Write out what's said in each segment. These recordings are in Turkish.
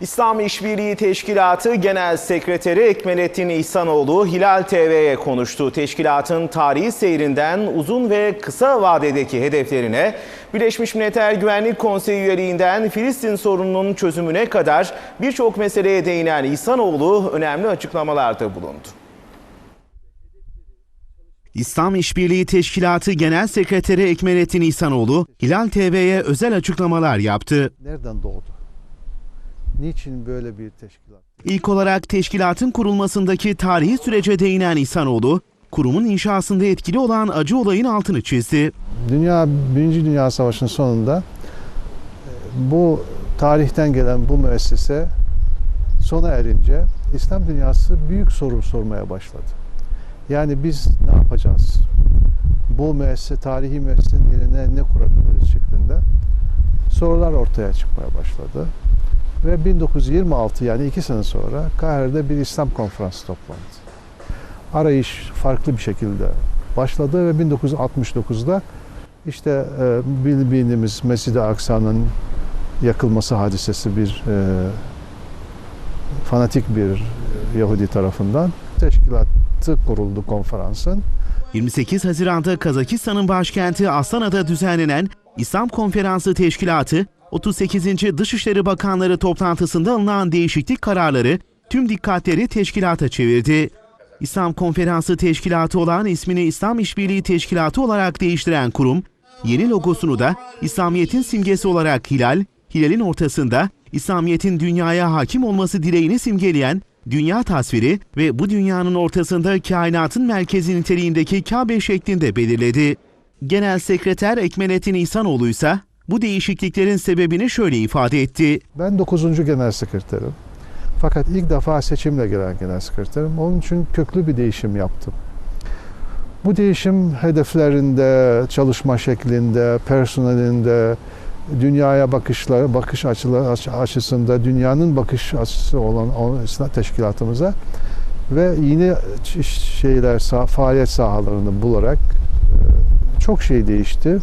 İslam İşbirliği Teşkilatı Genel Sekreteri Ekmelettin İhsanoğlu Hilal TV'ye konuştu. Teşkilatın tarihi seyrinden uzun ve kısa vadedeki hedeflerine, Birleşmiş Milletler Güvenlik Konseyi üyeliğinden Filistin sorununun çözümüne kadar birçok meseleye değinen İhsanoğlu önemli açıklamalarda bulundu. İslam İşbirliği Teşkilatı Genel Sekreteri Ekmelettin İhsanoğlu, Hilal TV'ye özel açıklamalar yaptı. Nereden doğdu? Niçin böyle bir teşkilat? İlk olarak teşkilatın kurulmasındaki tarihi sürece değinen İhsanoğlu, kurumun inşasında etkili olan acı olayın altını çizdi. Dünya, Birinci Dünya Savaşı'nın sonunda e, bu tarihten gelen bu müessese sona erince İslam dünyası büyük soru sormaya başladı. Yani biz ne yapacağız? Bu müessese, tarihi müessesenin yerine ne kurabiliriz şeklinde sorular ortaya çıkmaya başladı. Ve 1926 yani iki sene sonra Kahire'de bir İslam konferansı toplandı. Arayış farklı bir şekilde başladı ve 1969'da işte e, bildiğimiz Mescid-i Aksa'nın yakılması hadisesi bir e, fanatik bir Yahudi tarafından teşkilatı kuruldu konferansın. 28 Haziran'da Kazakistan'ın başkenti Astana'da düzenlenen İslam Konferansı Teşkilatı, 38. Dışişleri Bakanları toplantısında alınan değişiklik kararları tüm dikkatleri teşkilata çevirdi. İslam Konferansı Teşkilatı olan ismini İslam İşbirliği Teşkilatı olarak değiştiren kurum, yeni logosunu da İslamiyet'in simgesi olarak hilal, hilalin ortasında İslamiyet'in dünyaya hakim olması dileğini simgeleyen dünya tasviri ve bu dünyanın ortasında kainatın merkezi niteliğindeki Kabe şeklinde belirledi. Genel Sekreter Ekmelettin İhsanoğlu ise bu değişikliklerin sebebini şöyle ifade etti. Ben 9. genel sekreterim. Fakat ilk defa seçimle gelen genel sekreterim. Onun için köklü bir değişim yaptım. Bu değişim hedeflerinde, çalışma şeklinde, personelinde, dünyaya bakışları, bakış açıları açısında, dünyanın bakış açısı olan teşkilatımıza ve yeni şeyler, faaliyet sahalarını bularak e, çok şey değişti.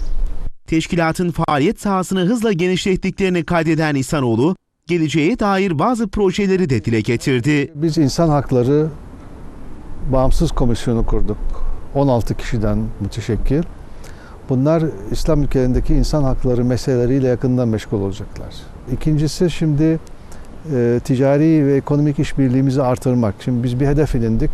Teşkilatın faaliyet sahasını hızla genişlettiklerini kaydeden İhsanoğlu, geleceğe dair bazı projeleri de dile getirdi. Biz insan hakları bağımsız komisyonu kurduk. 16 kişiden müteşekkir. Bunlar İslam ülkelerindeki insan hakları meseleleriyle yakından meşgul olacaklar. İkincisi şimdi e, ticari ve ekonomik işbirliğimizi artırmak. Şimdi biz bir hedef edindik.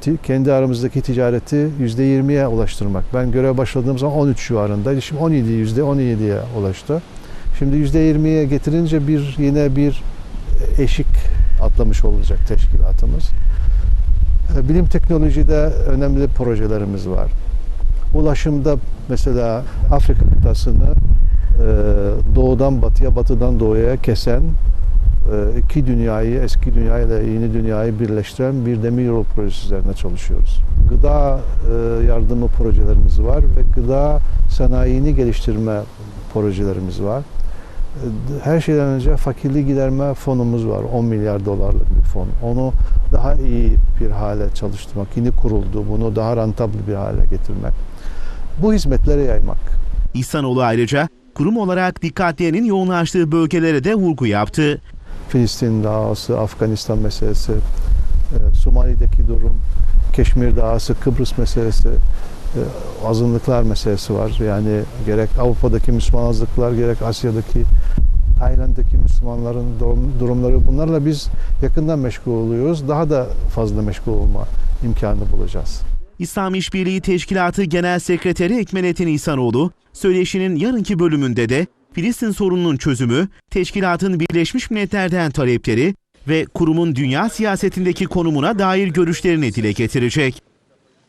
Kendi aramızdaki ticareti %20'ye ulaştırmak. Ben görev başladığım zaman 13 civarındaydı. Şimdi 17, %17'ye ulaştı. Şimdi %20'ye getirince bir yine bir eşik atlamış olacak teşkilatımız. Bilim teknolojide önemli projelerimiz var. Ulaşımda mesela Afrika kıtasını doğudan batıya, batıdan doğuya kesen iki dünyayı, eski dünyayla yeni dünyayı birleştiren bir demir yolu projesi üzerine çalışıyoruz. Gıda yardımı projelerimiz var ve gıda sanayini geliştirme projelerimiz var. Her şeyden önce fakirliği giderme fonumuz var. 10 milyar dolarlık bir fon. Onu daha iyi bir hale çalıştırmak, yeni kuruldu. Bunu daha rantabl bir hale getirmek. Bu hizmetlere yaymak. İhsanoğlu ayrıca kurum olarak dikkatlerinin yoğunlaştığı bölgelere de vurgu yaptı. Filistin dağısı, Afganistan meselesi, Somali'deki durum, Keşmir dağısı, Kıbrıs meselesi, azınlıklar meselesi var. Yani gerek Avrupa'daki Müslüman azınlıklar, gerek Asya'daki, Tayland'daki Müslümanların durumları bunlarla biz yakından meşgul oluyoruz. Daha da fazla meşgul olma imkanı bulacağız. İslam İşbirliği Teşkilatı Genel Sekreteri Ekmelettin İhsanoğlu, söyleşinin yarınki bölümünde de Filistin sorununun çözümü, teşkilatın Birleşmiş Milletler'den talepleri ve kurumun dünya siyasetindeki konumuna dair görüşlerini dile getirecek.